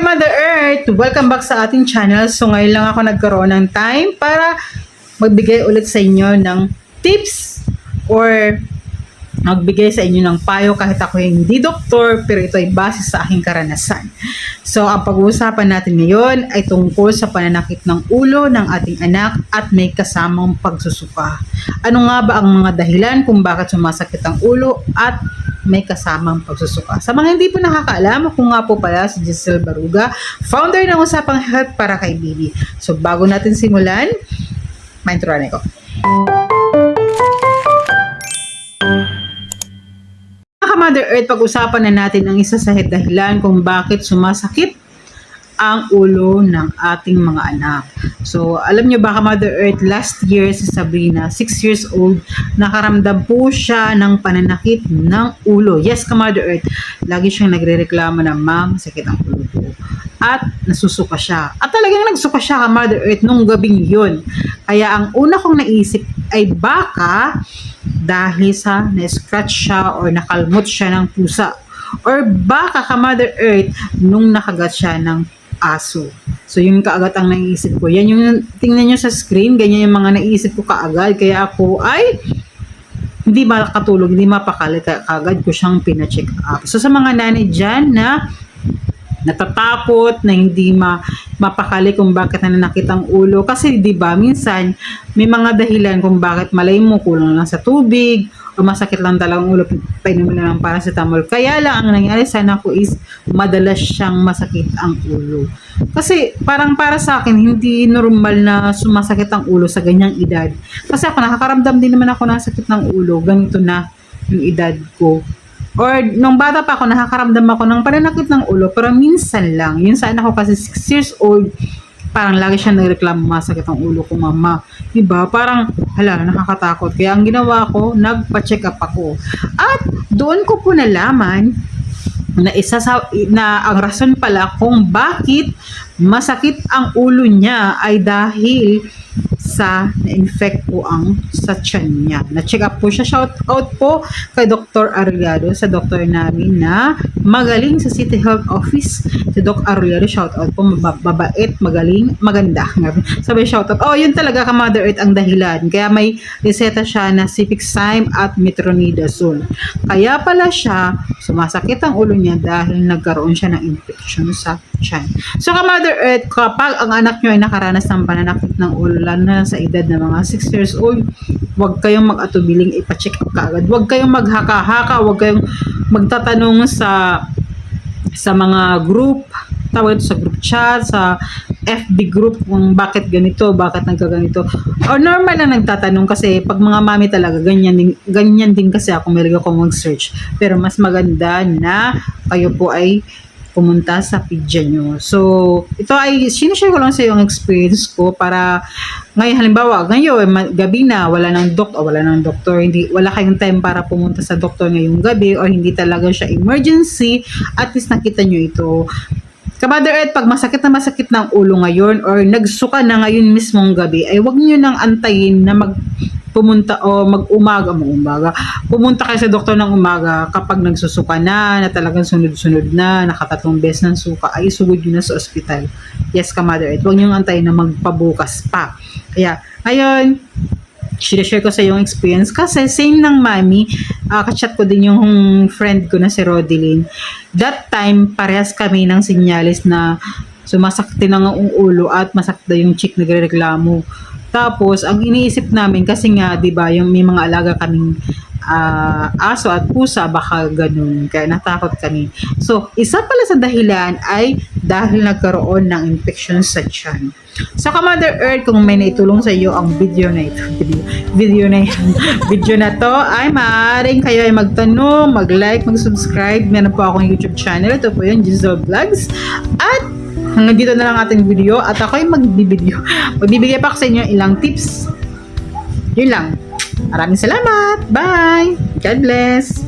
Mother Earth! Welcome back sa ating channel. So ngayon lang ako nagkaroon ng time para magbigay ulit sa inyo ng tips or magbigay sa inyo ng payo kahit ako hindi doktor pero ito ay base sa aking karanasan. So ang pag-uusapan natin ngayon ay tungkol sa pananakit ng ulo ng ating anak at may kasamang pagsusuka. Ano nga ba ang mga dahilan kung bakit sumasakit ang ulo at may kasamang pagsusuka. Sa mga hindi po nakakaalam, ako nga po pala si Giselle Baruga, founder ng Usapang Health para kay Bibi. So bago natin simulan, ma-introan ko. Mother Earth, pag-usapan na natin ang isa sa dahilan kung bakit sumasakit ang ulo ng ating mga anak. So, alam nyo ba, Mother Earth, last year si Sabrina, 6 years old, nakaramdam po siya ng pananakit ng ulo. Yes, ka Mother Earth, lagi siyang nagre-reklamo na, Ma'am, sakit ang ulo ko. At nasusuka siya. At talagang nagsuka siya ka Mother Earth nung gabing yun. Kaya ang una kong naisip ay baka dahil sa na-scratch siya or nakalmot siya ng pusa. Or baka ka Mother Earth nung nakagat siya ng aso. So, yun kaagad ang naisip ko. Yan yung tingnan nyo sa screen, ganyan yung mga naisip ko kaagad. Kaya ako ay hindi makatulog, hindi mapakali, kaya kaagad ko siyang pina-check up. So, sa mga nanay dyan na natatakot, na hindi ma mapakali kung bakit nananakit ang ulo. Kasi, di ba, minsan, may mga dahilan kung bakit malay mo kulang lang sa tubig, masakit lang talagang ulo, painumin lang ng paracetamol. Kaya lang, ang nangyari sana ko is, madalas siyang masakit ang ulo. Kasi, parang para sa akin, hindi normal na sumasakit ang ulo sa ganyang edad. Kasi ako, nakakaramdam din naman ako ng sakit ng ulo, ganito na yung edad ko. Or, nung bata pa ako, nakakaramdam ako ng pananakit ng ulo, pero minsan lang. Yun sa anak ko kasi 6 years old, parang lagi siya nagreklamo masakit ang ulo ko, mama. Diba? Parang, hala, nakakatakot. Kaya ang ginawa ko, nagpa-check up ako. At doon ko po nalaman na isa sa na ang rason pala kung bakit masakit ang ulo niya ay dahil sa na-infect po ang sa tiyan niya. Na-check up po siya. Shout out po kay Dr. Arellado sa doktor namin na magaling sa City Health Office. Si Doc Arellado, shout out po. Mababait, magaling, maganda. Sabi shout out. Oh, yun talaga ka Mother Earth ang dahilan. Kaya may reseta siya na Cipixime at Metronidazole. Kaya pala siya sumasakit ang ulo niya dahil nagkaroon siya ng infection sa tiyan. So ka Mother Earth, kapag ang anak nyo ay nakaranas ng pananakit ng ulo, lalo na sa edad na mga 6 years old, huwag kayong mag-atubiling ipacheck up kaagad. Huwag kayong maghaka-haka, huwag kayong magtatanong sa sa mga group, tawag ito sa group chat, sa FB group kung bakit ganito, bakit nagkaganito. Or normal lang nagtatanong kasi pag mga mami talaga, ganyan din, ganyan din kasi ako, may ako mag-search. Pero mas maganda na kayo po ay pumunta sa pidya nyo. So, ito ay, sinishare ko lang sa yung experience ko para ngayon, halimbawa, ngayon, ma- gabi na, wala nang doktor, wala nang doktor, hindi, wala kayong time para pumunta sa doktor ngayong gabi or hindi talaga siya emergency, at least nakita nyo ito. Kamother Earth, pag masakit na masakit ng ulo ngayon or nagsuka na ngayon mismong gabi, ay wag nyo nang antayin na mag pumunta o mag-umaga, mag-umaga, pumunta kayo sa doktor ng umaga kapag nagsusuka na, na talagang sunod-sunod na, nakatatlong beses ng suka, ay sugod yun na sa ospital. Yes, ka Mother Earth, huwag nyo antayin na magpabukas pa. Kaya, ngayon, share ko sa yung experience kasi same ng mami, uh, kachat ko din yung friend ko na si Rodeline. That time, parehas kami ng sinyalis na sumasakti na nga ang ulo at masakit daw yung chick nagrereklamo. Tapos, ang iniisip namin, kasi nga, di ba, yung may mga alaga kaming ah, aso at pusa, baka ganun. Kaya natakot kami. So, isa pala sa dahilan ay dahil nagkaroon ng infection sa tiyan. So, Mother Earth, kung may naitulong sa iyo ang video na ito, video, video na yan, video na to, ay maaaring kayo ay magtanong, mag-like, mag-subscribe. Meron po akong YouTube channel. Ito po yun, Giselle Vlogs. At hanggang dito na lang ating video at ako ay magbibideo. Magbibigay pa ako sa inyo ilang tips. Yun lang. Maraming salamat. Bye. God bless.